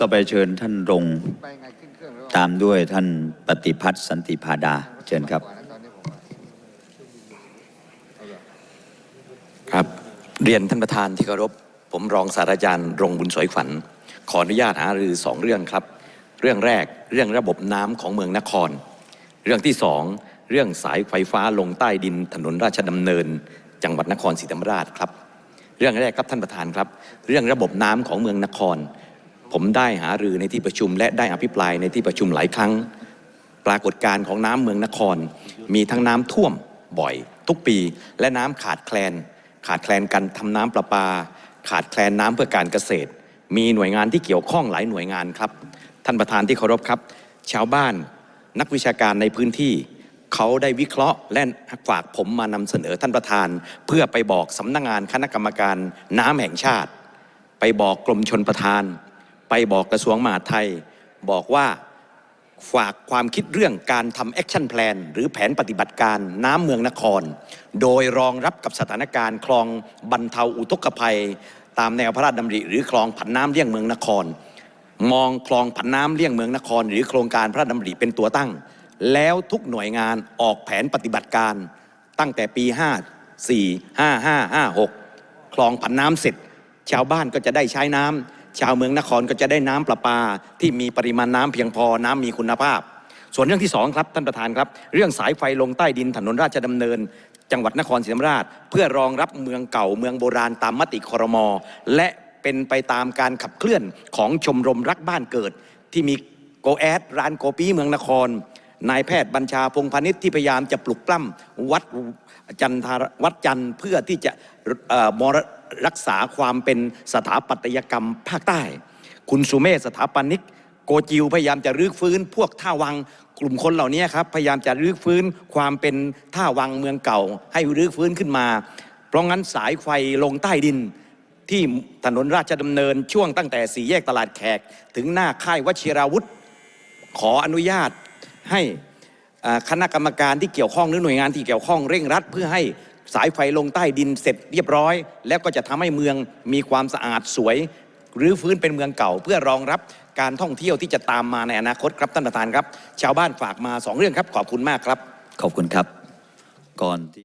ต่อไปเชิญท่านรงตามด้วยท่านปฏิพัฒน์สันติพาดาเชิญครับ ครับเรียนท่านประธานที่เคารพผมรองศาสตราจารย์รงบุญสวยขวัญ ขออนุญาตหารือสองเรื่องครับ เรื่องแรกเรื่องระบบน้ำของเมืองนคร เรื่องที่สองเรื่องสายไฟฟ้าลงใต้ดินถนนราชดำเนิน จังหวัดนครศรีธรรมราชครับ เรื่องแรกครับท่านประธานครับ เรื่องระบบน้ำของเมืองนคร ผมได้หารือในที่ประชุม และได้อภิปรายในที่ประชุมหลายครั้ง ปรากฏการณ์ของน้ำเมืองนคร มีทั้งน้ำท่วมบ่อย ทุกปีและน้ำขาดแคลน ขาดแคลนการทำน้ำประปา ขาดแคลนน้ำเพื่อการเกษตร มีหน่วยงานที่เกี่ยวข้องหลายหน่วยงานครับ ท่านประธานที่เคารพครับ ชาวบ้านนักวิชาการในพื้นที่เขาได้วิเคราะห์และฝากผมมานำเสนอท่านประธาน เพื่อไปบอกสำนักงานคณะกรรมการน้ำแห่งชาติ ไปบอกกรมชนประทาน ไปบอกกระทรวงมหาดไทย บอกว่าฝากความคิดเรื่องการทำแอคชั่นแพลนหรือแผนปฏิบัติการน้ำเมืองนคร โดยรองรับกับสถานการณ์คลองบรรเทาอุทกภัย ตามแนวพระราชดำริ หรือคลองผันน้ำเลี่ยงเมืองนคร มองคลองผันน้ำเลี่ยงเมืองนคร หรือโครงการพระราชดำริเป็นตัวตั้ง แล้วทุกหน่วยงานออกแผนปฏิบัติการ ตั้งแต่ปี 54 55 56 คลองผันน้ำเสร็จ ชาวบ้านก็จะได้ใช้น้ำ ชาวเมืองนครก็จะได้น้ำประปาที่มีปริมาณน้ำเพียงพอน้ำมีคุณภาพ ส่วนเรื่องที่สองครับท่านประธานครับ เรื่องสายไฟลงใต้ดินถนนราชดำเนิน จังหวัดนครศรีธรรมราช เพื่อรองรับเมืองเก่าเมืองโบราณตามมติครมและเป็นไปตามการขับเคลื่อนของชมรมรักบ้านเกิด ที่มีโกแอดร้านโกปีเมืองนคร นายแพทย์บัญชาพงพาณิชย์ที่พยายามจะปลุกปล้ำวัดจันทรวัดจันเพื่อที่จะมรรักษาความเป็นสถาปัตยกรรมภาคใต้ คุณสุเมธสถาปนิก โกจิวพยายามจะรื้อฟื้น พวกท่าวังกลุ่มคนเหล่านี้ครับพยายามจะรื้อฟื้นความเป็นท่าวังเมืองเก่า ให้รื้อฟื้นขึ้นมา เพราะงั้นสายไฟลงใต้ดินที่ถนนราชดำเนินช่วงตั้งแต่สี่แยกตลาดแขก ถึงหน้าค่ายวชิราวุธ ขออนุญาต ให้คณะกรรมการที่เกี่ยวข้องหรือหน่วยงานที่เกี่ยวข้องเร่งรัด เพื่อให้สายไฟลงใต้ดินเสร็จเรียบร้อย แล้วก็จะทำให้เมืองมีความสะอาดสวยหรือฟื้นเป็นเมืองเก่า เพื่อรองรับการท่องเที่ยวที่จะตามมาในอนาคตครับท่านประธานครับ ชาวบ้านฝากมาสองเรื่องครับขอบคุณมากครับ ขอบคุณครับก่อนที่